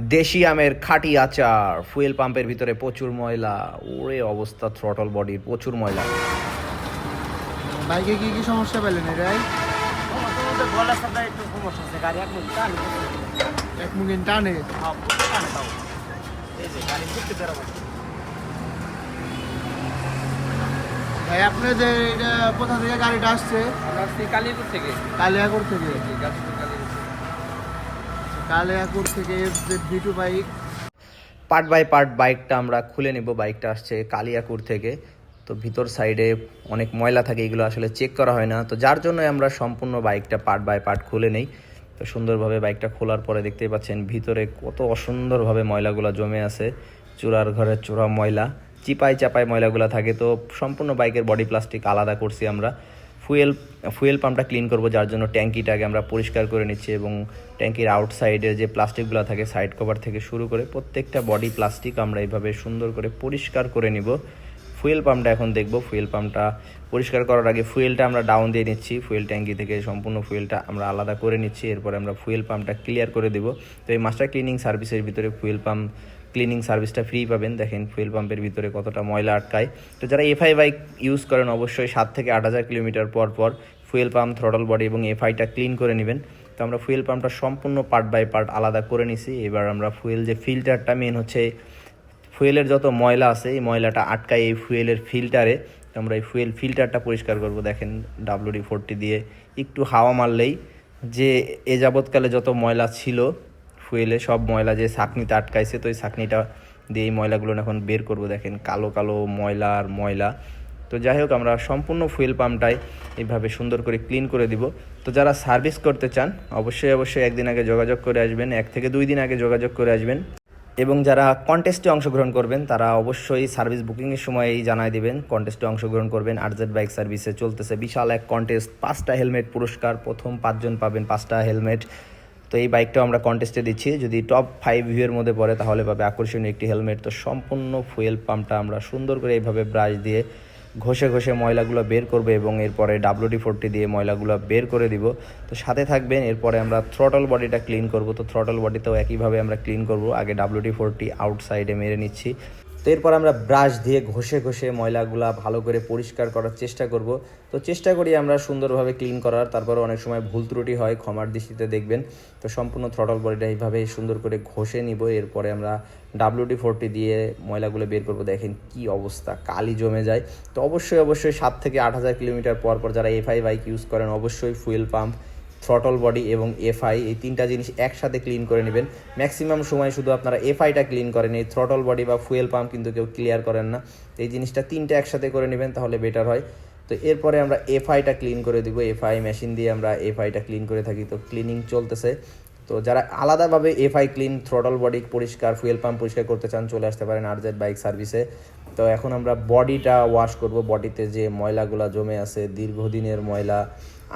দেশি আমের খাঁটি আচার। ফুয়েল পাম্পের ভিতরে প্রচুর ময়লা। ওরে অবস্থা থ্রটল বডির প্রচুর ময়লা। বাইকে কি কি সমস্যা পেলেন এটাই এক মুগিন টানে। ভাই আপনাদের এটা কোথা থেকে গাড়িটা আসছে? আমরা আসছি কালীপুর থেকে। কালিয়াকুর থেকে Gazipur Kalipur V two bike part by part বাইকটা আমরা খুলে নেব, বাইকটা আসছে কালিয়াকুর থেকে। তো ভিতর সাইডে অনেক ময়লা থাকে, এগুলো আসলে চেক করা হয় না। তো যার জন্য আমরা সম্পূর্ণ বাইকটা পার্ট বাই পার্ট খুলে নেই। তো সুন্দরভাবে বাইকটা খোলার পরে দেখতেই পাচ্ছেন, ভিতরে কত অসুন্দরভাবে ময়লাগুলো জমে আছে। চূড়ার ঘরের চূড়া ময়লা চিপাই চাপাই ময়লাগুলো থাকে। তো সম্পূর্ণ বাইকের বডি প্লাস্টিক আলাদা করছি আমরা। ফুয়েল ফুয়েল পাম্পটা ক্লিন করব, যার জন্য ট্যাঙ্কিটাকে আমরা পরিষ্কার করে নিচ্ছি এবং ট্যাঙ্কির আউটসাইডের যে প্লাস্টিকগুলো থাকে সাইড কভার থেকে শুরু করে প্রত্যেকটা বডি প্লাস্টিক আমরা এইভাবে সুন্দর করে পরিষ্কার করে নিব। ফুয়েল পাম্পটা এখন দেখব। ফুয়েল পাম্পটা পরিষ্কার করার আগে ফুয়েলটা আমরা ডাউন দিয়ে নিচ্ছি। ফুয়েল ট্যাঙ্কি থেকে সম্পূর্ণ ফুয়েলটা আমরা আলাদা করে নিচ্ছি। এরপরে আমরা ফুয়েল পাম্পটা ক্লিয়ার করে দেব। তো এই মাস্টার ক্লিনিং সার্ভিসের ভিতরে ফুয়েল পাম্প ক্লিনিং সার্ভিসটা ফ্রি পাবেন। দেখেন ফুয়েল পাম্পের ভিতরে কতটা ময়লা আটকায়। তো যারা এফআই বাইক ইউজ করেন, অবশ্যই সাত থেকে আট হাজার কিলোমিটার পর পর ফুয়েল পাম্প থ্রটল বডি এবং এফআইটা ক্লিন করে নেবেন। তো আমরা ফুয়েল পাম্পটা সম্পূর্ণ পার্ট বাই পার্ট আলাদা করে নিছি। এবার আমরা ফুয়েল যে ফিল্টারটা মেন হচ্ছে ফুয়েলের যত ময়লা আছে, এই ময়লাটা আটকায় এই ফুয়েলের ফিল্টারে আমরা এই ফুয়েল ফিল্টারটা পরিষ্কার করব। দেখেন ডাব্লিউডি ফোরটি দিয়ে একটু হাওয়া মারলেই যে এ যাবৎকালে যত ময়লা ছিল ফুয়েলে সব ময়লা যে ছাকনিতে আটকাইছে, তো এই ছাকনিটা দিয়ে এই ময়লাগুলো এখন বের করব। দেখেন, কালো কালো ময়লা আর ময়লা। তো যাই হোক, আমরা সম্পূর্ণ ফুয়েল পাম্পটাই এইভাবে সুন্দর করে ক্লিন করে দিব। তো যারা সার্ভিস করতে চান, অবশ্যই অবশ্যই একদিন আগে যোগাযোগ করে আসবেন, এক থেকে দুই দিন আগে যোগাযোগ করে আসবেন। এবং যারা কন্টেস্টে অংশগ্রহণ করবেন, তারা অবশ্যই সার্ভিস বুকিংয়ের সময়ই জানাই দিবেন, কন্টেস্টে অংশগ্রহণ করবেন। আরজেড বাইক সার্ভিসে চলতেছে বিশাল এক কন্টেস্ট, পাঁচটা হেলমেট পুরস্কার, প্রথম পাঁচজন পাবেন পাঁচটা হেলমেট। তো এই বাইকটাও আমরা কন্টেস্টে দিচ্ছি। যদি টপ ফাইভ ভিউয়ের মধ্যে পড়ে, তাহলে পাবে আকর্ষণীয় একটি হেলমেট তো সম্পূর্ণ ফুয়েল পাম্পটা আমরা সুন্দর করে এইভাবে ব্রাশ দিয়ে ঘষে ঘষে ময়লাগুলো বের করবে এবং এরপরে ডাব্লিউডি ফোরটি দিয়ে ময়লাগুলো বের করে দিব। তো সাথে থাকবেন, এরপরে আমরা থ্রটল বডিটা ক্লিন করব। তো থ্রটল বডিতেও একইভাবে আমরা ক্লিন করব। আগে ডাব্লিউডি ফোরটি আউটসাইডে মেরে নিচ্ছি। তো এরপর আমরা ব্রাশ দিয়ে ঘষে ঘষে ময়লাগুলা ভালো করে পরিষ্কার করার চেষ্টা করব। তো চেষ্টা করি আমরা সুন্দরভাবে ক্লিন করার। তারপর অনেক সময় ভুল ত্রুটি হয়, ক্ষমার দৃষ্টিতে দেখবেন। তো সম্পূর্ণ থ্রটল বডিটা এইভাবে সুন্দর করে ঘষে নিব। এরপরে আমরা ডাব্লিউডি ফোরটি দিয়ে ময়লাগুলো বের করব। দেখেন কি অবস্থা, কালি জমে যায়। তো অবশ্যই অবশ্যই সাত থেকে আট হাজার কিলোমিটার পর পর যারা এফআই বাইক ইউজ করেন, অবশ্যই ফুয়েল পাম্প থ্রটল বডি এবং এফআই এই তিনটা জিনিস একসাথে ক্লিন করে নেবেন। ম্যাক্সিমাম সময় শুধু আপনারা এফআইটা ক্লিন করেন, এই থ্রটল বডি বা ফুয়েল পাম্প কিন্তু কেউ ক্লিয়ার করেন না। এই জিনিসটা তিনটা একসাথে করে নেবেন তাহলে বেটার হয়। তো এরপরে আমরা এফআইটা ক্লিন করে দিব এফআই মেশিন দিয়ে আমরা এফআইটা ক্লিন করে থাকি। তো ক্লিনিং চলতেছে। তো যারা আলাদাভাবে এফআই ক্লিন থ্রটল বডি পরিষ্কার ফুয়েল পাম্প পরিষ্কার করতে চান, চলে আসতে পারেন আরজেড বাইক সার্ভিসে তো এখন আমরা বডিটা ওয়াশ করব। বডিতে যে ময়লাগুলো জমে আছে, দীর্ঘদিনের ময়লা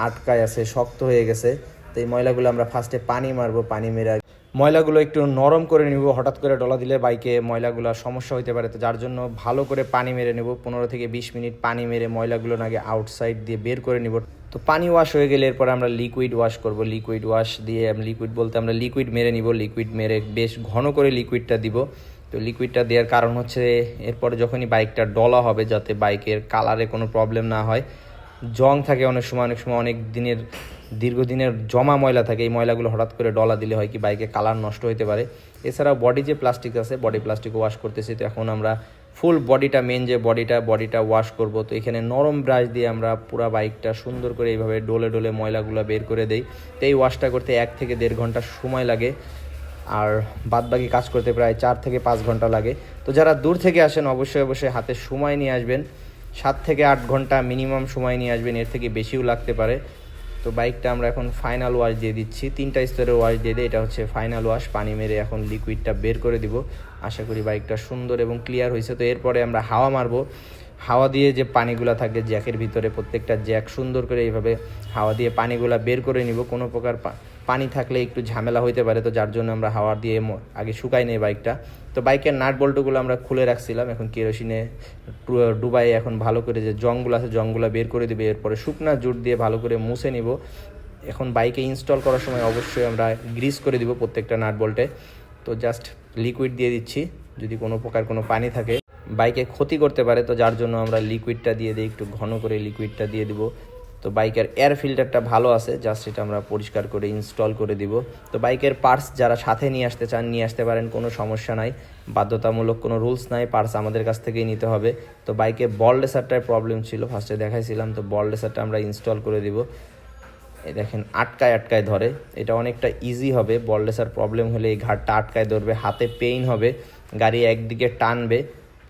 আটকায় আছে, শক্ত হয়ে গেছে। তো এই ময়লাগুলো আমরা ফার্স্টে পানি মারবো, পানি মেরে ময়লাগুলো একটু নরম করে নিব, হঠাৎ করে ডলা দিলে বাইকে ময়লাগুলো সমস্যা হতে পারে। তো যার জন্য ভালো করে পানি মেরে নেব, পনেরো থেকে বিশ মিনিট পানি মেরে ময়লাগুলো আগে আউটসাইড দিয়ে বের করে নিব। তো পানি ওয়াশ হয়ে গেলে এরপর আমরা লিকুইড ওয়াশ করব। লিকুইড ওয়াশ দিয়ে লিকুইড বলতে আমরা লিকুইড মেরে নিব লিকুইড মেরে বেশ ঘন করে লিকুইডটা দিব। তো লিকুইডটা দেওয়ার কারণ হচ্ছে, এরপরে যখনই বাইকটা ডলা হবে যাতে বাইকের কালারে কোনো প্রবলেম না হয় জং থাকে অনেক সময় অনেক সময় অনেক দিনের, দীর্ঘদিনের জমা ময়লা থাকে। এই ময়লাগুলো হঠাৎ করে ডলা দিলে হয় কি বাইকে কালার নষ্ট হতে পারে। এছাড়াও বডি যে প্লাস্টিক আছে বডি প্লাস্টিক ওয়াশ করতেছি। তো এখন আমরা ফুল বডিটা মেন যে বডিটা বডিটা ওয়াশ করব। তো এখানে নরম ব্রাশ দিয়ে আমরা পুরো বাইকটা সুন্দর করে এইভাবে ডোলে ডোলে ময়লাগুলো বের করে দেই। তো এই ওয়াশটা করতে এক থেকে দেড় ঘণ্টা সময় লাগে। আর বাদবাকি কাজ করতে প্রায় চার থেকে পাঁচ ঘণ্টা লাগে। তো যারা দূর থেকে আসেন, অবশ্যই অবশ্যই হাতে সময় নিয়ে আসবেন। সাত থেকে আট ঘণ্টা মিনিমাম সময় নিয়ে আসবেন, এর থেকে বেশিও লাগতে পারে। তো বাইকটা আমরা এখন ফাইনাল ওয়াশ দিয়ে দিচ্ছি। তিনটা স্তরের ওয়াশ দিয়ে দিই এটা হচ্ছে ফাইনাল ওয়াশ পানি মেরে এখন লিকুইডটা বের করে দিব। আশা করি বাইকটা সুন্দর এবং ক্লিয়ার হয়েছে। তো এরপরে আমরা হাওয়া মারবো। হাওয়া দিয়ে যে পানিগুলো থাকে জ্যাকের ভিতরে, প্রত্যেকটা জ্যাক সুন্দর করে এইভাবে হাওয়া দিয়ে পানিগুলা বের করে নিব। কোনো প্রকার পানি থাকলে একটু ঝামেলা হইতে পারে, তো যার জন্য আমরা হাওয়া দিয়ে আগে শুকাই নেই বাইকটা। তো বাইকের নাট বল্টুগুলো আমরা খুলে রাখছিলাম, এখন কেরোসিনে ডুবাই এখন ভালো করে যে জংগুলো আছে জংগুলো বের করে দিবে, এরপরে শুকনা জুট দিয়ে ভালো করে মুছে নিব। এখন বাইকে ইনস্টল করার সময় অবশ্যই আমরা গ্রিস করে দিব প্রত্যেকটা নাট বল্টে। তো জাস্ট লিকুইড দিয়ে দিচ্ছি, যদি কোনো প্রকার কোনো পানি থাকে। বাইকে ক্ষতি করতে পারে, তো যার জন্য আমরা লিকুইডটা দিয়ে দিই, একটু ঘন করে লিকুইডটা দিয়ে দিব। তো বাইকের এয়ার ফিল্টারটা ভালো আছে জাস্ট এটা আমরা পরিষ্কার করে ইনস্টল করে দিব। তো বাইকের পার্টস যারা সাথে নিয়ে আসতে চান, নিয়ে আসতে পারেন, কোনো সমস্যা নাই। বাধ্যতামূলক কোনো রুলস নাই পার্টস আমাদের কাছ থেকেই নিতে হবে। তো বাইকে বল রেসারটার প্রবলেম ছিল ফার্স্টে দেখাইছিলাম, তো বল রেসারটা আমরা ইনস্টল করে দিব। এই দেখেন, আটকায় আটকায় ধরে। এটা অনেকটা ইজি হবে বল রেসার প্রবলেম হলে এই ঘাটটা আটকায় ধরবে, হাতে পেইন হবে, গাড়ি একদিকে টানবে।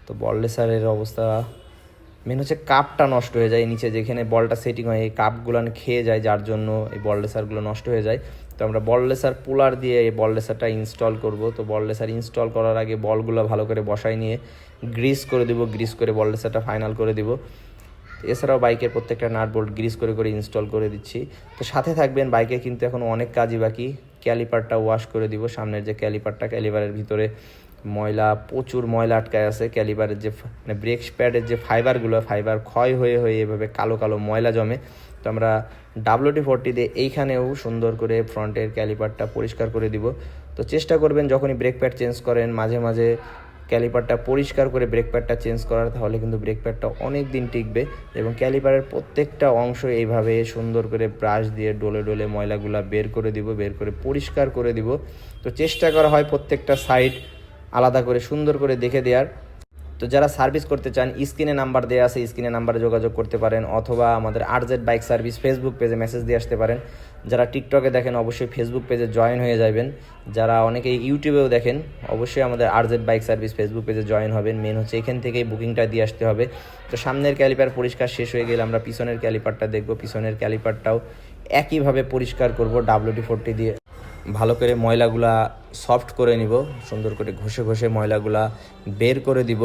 তো বল রেসারের অবস্থা মেন হচ্ছে কাপটা নষ্ট হয়ে যায় নিচে, যেখানে বলটা সেটিং হয়, এই কাপগুলো খেয়ে যায় যার জন্য এই বল রেসারগুলো নষ্ট হয়ে যায়। তো আমরা বল রেসার পুলার দিয়ে এই বল রেসারটা ইনস্টল করব। তো বল রেসার ইনস্টল করার আগে বলগুলো ভালো করে বসাই নিয়ে গ্রিস করে দিব গ্রিস করে বল রেসারটা ফাইনাল করে দিব। এছাড়াও বাইকের প্রত্যেকটা নাট বোল্ট গ্রিস করে করে ইনস্টল করে দিচ্ছি। তো সাথে থাকবেন, বাইকে কিন্তু এখন অনেক কাজই বাকি। ক্যালিপারটা ওয়াশ করে দিব, সামনের যে ক্যালিপারটা ক্যালিপারের ভিতরে ময়লা, প্রচুর ময়লা আটকায় আছে ক্যালিপারের যে মানে ব্রেক প্যাডের যে ফাইবারগুলো ফাইবার ক্ষয় হয়ে হয়ে এভাবে কালো কালো ময়লা জমে। তো আমরা ডাব্লিউটি ফোরটি দিয়ে এইখানেও সুন্দর করে ফ্রন্টের ক্যালিপারটা পরিষ্কার করে দিব। তো চেষ্টা করবেন যখনই ব্রেক প্যাড চেঞ্জ করেন, মাঝে মাঝে ক্যালিপারটা পরিষ্কার করে ব্রেক প্যাডটা চেঞ্জ করার, তাহলে কিন্তু ব্রেক প্যাডটা অনেক দিন টিকবে এবং ক্যালিপারের প্রত্যেকটা অংশ এইভাবে সুন্দর করে ব্রাশ দিয়ে ডলে ডলে ময়লাগুলা বের করে দিব, বের করে পরিষ্কার করে দিব। তো চেষ্টা করা হয় প্রত্যেকটা সাইড আলাদা করে সুন্দর করে দেখে দেওয়ার তো যারা সার্ভিস করতে চান, স্ক্রিনে নাম্বার দেওয়া আছে, স্ক্রিনে নাম্বারে যোগাযোগ করতে পারেন অথবা আমাদের আরজেড বাইক সার্ভিস ফেসবুক পেজে মেসেজ দিয়ে আসতে পারেন। যারা টিকটকে দেখেন, অবশ্যই ফেসবুক পেজে জয়েন হয়ে যাবেন। যারা অনেকে ইউটিউবেও দেখেন, অবশ্যই আমাদের আরজেড বাইক সার্ভিস ফেসবুক পেজে জয়েন হবেন। মেন হচ্ছে এখান থেকেই বুকিংটা দিয়ে আসতে হবে। তো সামনের ক্যালিপার পরিষ্কার শেষ হয়ে গেলে আমরা পিছনের ক্যালিপারটা দেখব। পিছনের ক্যালিপারটাও একইভাবে পরিষ্কার করব ডাব্লিউটি ফোরটি দিয়ে। ভালো করে ময়লাগুলা সফট করে নিব, সুন্দর করে ঘষে ঘষে ময়লাগুলা বের করে দিব।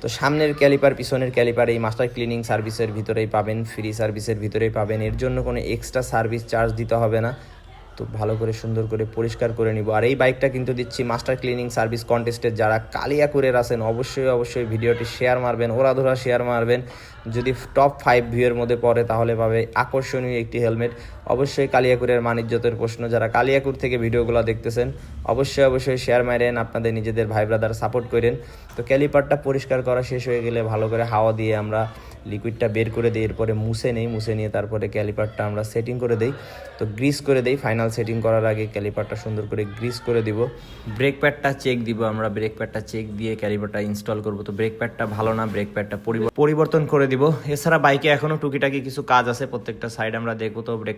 তো সামনের ক্যালিপার, পিছনের ক্যালিপার, এই মাস্টার ক্লিনিং সার্ভিসের ভিতরেই পাবেন ফ্রি সার্ভিসের ভিতরেই পাবেন। এর জন্য কোনো এক্সট্রা সার্ভিস চার্জ দিতে হবে না। তো ভালো করে, সুন্দর করে পরিষ্কার করে নিব। আর এই বাইকটা কিন্তু দিচ্ছি মাস্টার ক্লিনিং সার্ভিস কন্টেস্টের যারা কালিয়াকুরের আছেন, অবশ্যই অবশ্যই ভিডিওটি শেয়ার মারবেন ওরা ধরা শেয়ার মারবেন। যদি টপ ফাইভ ভিউয়ের মধ্যে পড়ে, তাহলে পাবে আকর্ষণীয় একটি হেলমেট অবশ্যই কালিয়াকুরের মানিজ্যতের প্রশ্ন, যারা কালিয়াকুর থেকে ভিডিওগুলো দেখতেছেন, অবশ্যই অবশ্যই শেয়ার মারেন আপনাদের নিজেদের ভাই ব্রাদার সাপোর্ট করেন। তো ক্যালিপারটা পরিষ্কার করা শেষ হয়ে গেলে ভালো করে হাওয়া দিয়ে আমরা লিকুইডটা বের করে দিই, এরপরে মুছে নেই, মুছে নিয়ে তারপরে ক্যালিপারটা আমরা সেটিং করে দেই। তো গ্রিস করে দেই ফাইনাল সেটিং করার আগে ক্যালিপারটা সুন্দর করে গ্রিস করে দিব। ব্রেক প্যাডটা চেক দিব আমরা ব্রেক প্যাডটা চেক দিয়ে ক্যালিপারটা ইনস্টল করব। তো ব্রেক প্যাডটা ভালো না ব্রেক প্যাডটা পরিবর্তন করে দিব। এছাড়া বাইকে এখনও টুকিটাকি কিছু কাজ আছে প্রত্যেকটা সাইড আমরা দেখব তো ব্রেক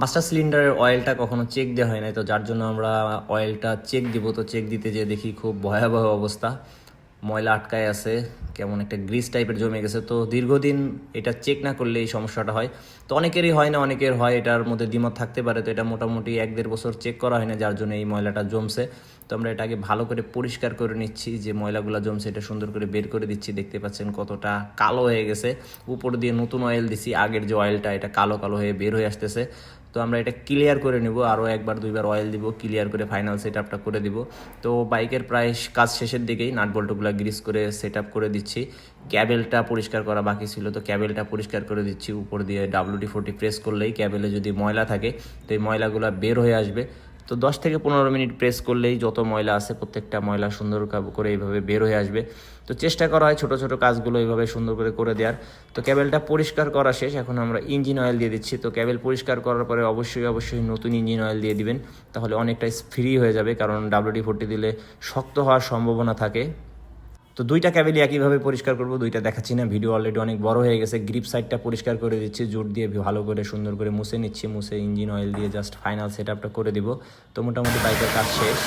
মাস্টার সিলিন্ডারের অয়েলটা কখনো চেক দেওয়া হয় নাই, তো যার জন্য আমরা অয়েলটা চেক দিব, তো চেক দিতে যেয়ে দেখি খুব ভয়াবহ অবস্থা। ময়লা আটকায় আছে, কেমন একটা গ্রিস টাইপের জমে গেছে। তো দীর্ঘদিন এটা চেক না করলে এই সমস্যাটা হয়। তো অনেকেরই হয় না, অনেকের হয় এটার মধ্যে দ্বিমত থাকতে পারে। তো এটা মোটামুটি এক দেড় বছর চেক করা হয় না, যার জন্য এই ময়লাটা জমছে। তো আমরা এটাকে ভালো করে পরিষ্কার করে নিচ্ছি যে ময়লাগুলো জমছে, এটা সুন্দর করে বের করে দিচ্ছি। দেখতে পাচ্ছেন কতটা কালো হয়ে গেছে। উপর দিয়ে নতুন অয়েল দিছি, আগের যে অয়েলটা এটা কালো কালো হয়ে বের হয়ে আসতেছে। তো আমরা এটা ক্লিয়ার করে নিব আরও একবার দুইবার অয়েল দিব ক্লিয়ার করে ফাইনাল সেট আপটা করে দিব। তো বাইকের প্রায় কাজ শেষের দিকেই নাট বল্টুগুলো গ্রিস করে সেট আপ করে দিচ্ছি। ক্যাবেলটা পরিষ্কার করা বাকি ছিল, তো ক্যাবেলটা পরিষ্কার করে দিচ্ছি। উপর দিয়ে ডাব্লুটি ফোরটি প্রেস করলেই ক্যাবেলে যদি ময়লা থাকে, তো এই ময়লাগুলো বের হয়ে আসবে। তো দশ থেকে পনেরো মিনিট প্রেস করলেই যত ময়লা আছে, প্রত্যেকটা ময়লা সুন্দর করে এইভাবে বের হয়ে আসবে। তো চেষ্টা করা হয় ছোটো ছোটো কাজগুলো এইভাবে সুন্দর করে করে দেওয়ার। তো ক্যাবেলটা পরিষ্কার করা শেষ, এখন আমরা ইঞ্জিন অয়েল দিয়ে দিচ্ছি। তো ক্যাবেল পরিষ্কার করার পরে অবশ্যই অবশ্যই নতুন ইঞ্জিন অয়েল দিয়ে দিবেন। তাহলে অনেকটা ফ্রি হয়ে যাবে, কারণ ডাব্লিউডি ফোরটি দিলে শক্ত হওয়ার সম্ভাবনা থাকে। তো দুইটা ক্যাবেলই কীভাবে পরিষ্কার করব, দুইটা দেখাচ্ছি না। ভিডিও অলরেডি অনেক বড় হয়ে গেছে। গ্রিপ সাইডটা পরিষ্কার করে দিচ্ছি, জোর দিয়ে ভালো করে সুন্দর করে মুছে নিচ্ছি, মুছে ইঞ্জিন অয়েল দিয়ে জাস্ট ফাইনাল সেট করে দিব। তো মোটামুটি বাইকের কাজ শেষ।